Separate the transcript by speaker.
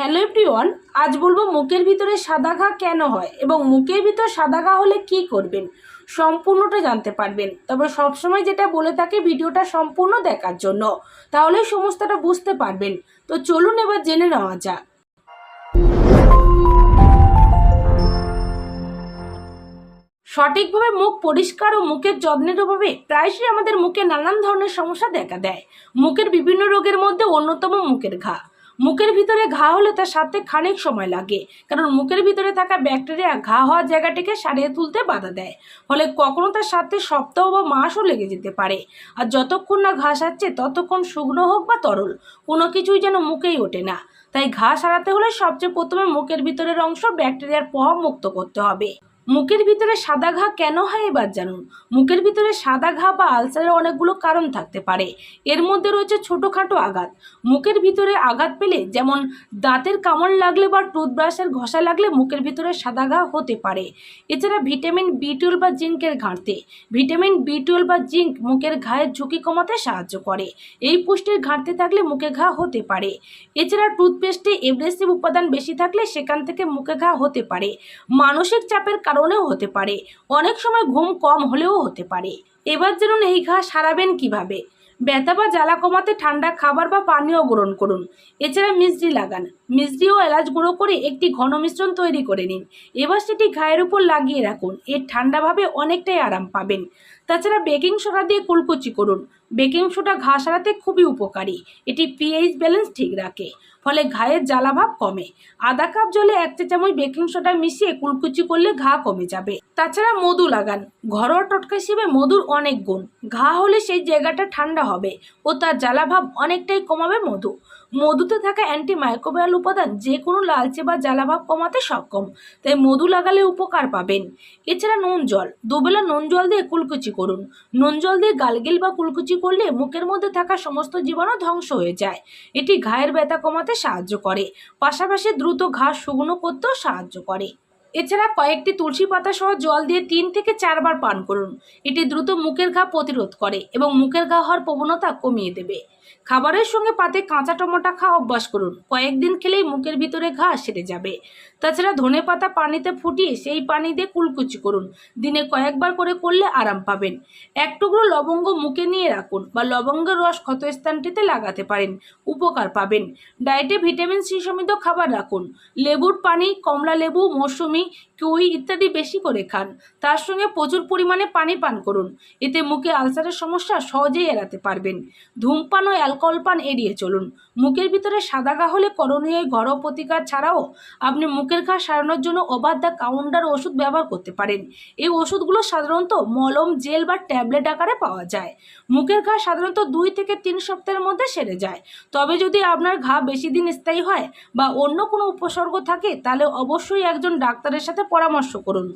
Speaker 1: Hello everyone আজ বলব মুখের ভিতরে সাদা ঘা কেন হয় এবং মুখের ভিতর সাদা ঘা হলে কি করবেন? সম্পূর্ণটা জানতে পারবেন। তবে সবসময় যেটা বলে থাকি, ভিডিওটা সম্পূর্ণ দেখার জন্য। তাহলে সমস্তটা বুঝতে পারবেন। তো চলুন এবার জেনে নেওয়া যাক। সঠিকভাবে মুখ পরিষ্কার ও মুখের যত্নের অভাবে প্রায়শই আমাদের মুখে নানান ধরনের সমস্যা দেখা দেয়। মুখের বিভিন্ন রোগের মধ্যে অন্যতম মুখের ঘা। মুখের ভিতরে ঘা হলে তার সাথে খানিক সময় লাগে। কারণ মুখের ভিতরে থাকা ব্যাকটেরিয়া ঘা হওয়ার জায়গাটিকে সারিয়ে তুলতে বাধা দেয়। ফলে কখনো তার সাথে সপ্তাহ বা মাসও লেগে যেতে পারে। আর যতক্ষণ না ঘা সারছে, ততক্ষণ শুকনো হোক বা তরল, কোনো কিছুই যেন মুখেই ওঠে না। তাই ঘা সারাতে হলে সবচেয়ে প্রথমে মুখের ভিতরের অংশ ব্যাকটেরিয়ার প্রভাব মুক্ত করতে হবে। মুখের ভিতরে সাদা ঘা কেন হয় এবার জানুন। মুখের ভিতরে সাদা ঘা বা আলসারের অনেকগুলো কারণ থাকতে পারে। এর মধ্যে রয়েছে ছোটোখাটো আঘাত। মুখের ভিতরে আঘাত পেলে যেমন দাঁতের কামড় লাগলে বা টুথব্রাশের ঘষা লাগলে মুখের ভিতরে সাদা ঘা হতে পারে। এছাড়া ভিটামিন বি বা জিঙ্কের ঘাটতি। ভিটামিন বি বা জিঙ্ক মুখের ঘায়ের ঝুঁকি কমাতে সাহায্য করে। এই পুষ্টির ঘাটতি থাকলে মুখে ঘা হতে পারে। এছাড়া টুথপেস্টে এব্রেসিভ উপাদান বেশি থাকলে সেখান থেকে মুখে ঘা হতে পারে। মানসিক চাপের কারণেও হতে পারে। অনেক সময় ঘুম কম হলেও হতে পারে। এবার জানুন এই ঘা সারাবেন কীভাবে? ব্যথা বা জ্বালা কমাতে ঠান্ডা খাবার বা পানীয় গ্রহণ করুন। এছাড়া মিষ্টি লাগান। মিষ্টি ও এলাচ গুঁড়ো করে একটি ঘন মিশ্রণ তৈরি করে নিন। এবার সেটি ঘায়ের উপর লাগিয়ে রাখুন। এর ঠান্ডাভাবে অনেকটাই আরাম পাবেন। তাছাড়া বেকিং সোডা দিয়ে কুলকুচি করুন। বেকিং সোডা ঘা সারাতে খুবই উপকারী। এটি পিএইচ ব্যালেন্স ঠিক রাখে, ফলে ঘায়ের জ্বালাভাব কমে। আধা কাপ জলে এক চা চামচ বেকিং সোডা মিশিয়ে কুলকুচি করলে ঘা কমে যাবে। তাছাড়া মধু লাগান, ঘরোয়া টটকা হিসেবে মধুর অনেক গুণ। ঘা হলে সেই জায়গাটা ঠান্ডা হবে ও তার জ্বালাভাব অনেকটাই কমাবে মধু। মধুতে থাকা অ্যান্টি মাইক্রোবায়াল উপাদান যে কোনো লালচে বা জ্বালাভাব কমাতে সক্ষম, তাই মধু লাগালে উপকার পাবেন। এছাড়া নুন জল, দুবেলা নুন জল দিয়ে কুলকুচি করুন। নুন জল দিয়ে গালগিল বা কুলকুচি করলে মুখের মধ্যে থাকা সমস্ত জীবাণু ধ্বংস হয়ে যায়। এটি ঘায়ের ব্যথা কমাতে সাহায্য করে, পাশাপাশি দ্রুত ঘা শুকনো করতেও সাহায্য করে। এছাড়া কয়েকটি তুলসী পাতা সহ জল দিয়ে তিন থেকে চারবার পান করুন। এটি দ্রুত মুখের ঘা প্রতিরোধ করে এবং মুখের ঘা হওয়ার প্রবণতা কমিয়ে দেবে। খাবারের সঙ্গে পাতে কাঁচা টমেটো খাওয়া অভ্যাস করুন। কয়েকদিন খেলেই মুখের ভিতরে ঘা সেরে যাবে। তাছাড়া ধনে পাতা পানিতে ফুটিয়ে সেই পানি দিয়ে কুলকুচি করুন। দিনে কয়েকবার করে করলে আরাম পাবেন। এক টুকরো লবঙ্গ মুখে নিয়ে রাখুন বা লবঙ্গের রস ক্ষতস্থানটিতে লাগাতে পারেন। উপকার পাবেন। ডায়েটে ভিটামিন সি সমৃদ্ধ খাবার রাখুন। লেবুর পানি, কমলা লেবু, মৌসুমি কিউই ইত্যাদি বেশি করে খান। তার সঙ্গে প্রচুর পরিমাণে পানি পান করুন। এতে মুখে আলসারের সমস্যা সহজেই এড়াতে পারবেন। ধূমপান ও অ্যালকোহল পান এড়িয়ে চলুন। মুখের ভিতরে সাদা ঘা হলে করণীয় ঘরোয়া প্রতিকার ছাড়াও আপনি মুখের ঘা সারানোর জন্য ওভার দ্য কাউন্টার ওষুধ ব্যবহার করতে পারেন। এই ওষুধগুলো সাধারণত মলম, জেল বা ট্যাবলেট আকারে পাওয়া যায়। মুখের ঘা সাধারণত দুই থেকে তিন সপ্তাহের মধ্যে সেরে যায়। তবে যদি আপনার ঘা বেশি দিন স্থায়ী হয় বা অন্য কোনো উপসর্গ থাকে, তাহলে অবশ্যই একজন ডাক্তারের সাথে পরামর্শ করুন।